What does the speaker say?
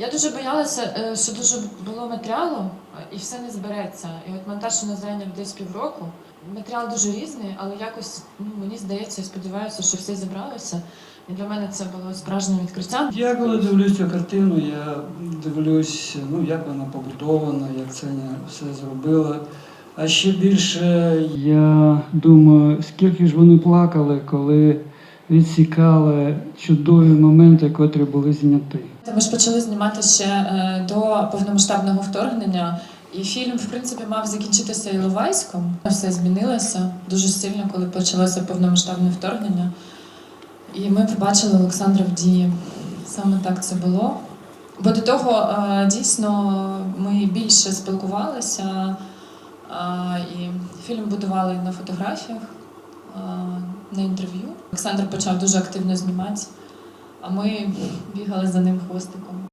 Я дуже боялася, е, що дуже було матеріалу е, і все не збереться. І от монтаж у нас зайняв десь півроку. Матеріал дуже різний, але якось ну, мені здається, сподіваюся, що все зібралося. І для мене це було справжнім відкриттям. Я коли дивлюсь цю картину, я дивлюсь, ну як вона побудована, як це все зробила. А ще більше я думаю, скільки ж вони плакали, коли відсікали чудові моменти, котрі були зняті. Ми ж почали знімати ще е, до повномасштабного вторгнення, і фільм, в принципі, мав закінчитися Іловайськом. Все змінилося дуже сильно, коли почалося повномасштабне вторгнення. І ми побачили Олександра в дії. Саме так це було. Бо до того е, дійсно ми більше спілкувалися, і фільм будували на фотографіях, на інтерв'ю. Олександр почав дуже активно знімати, а ми бігали за ним хвостиком.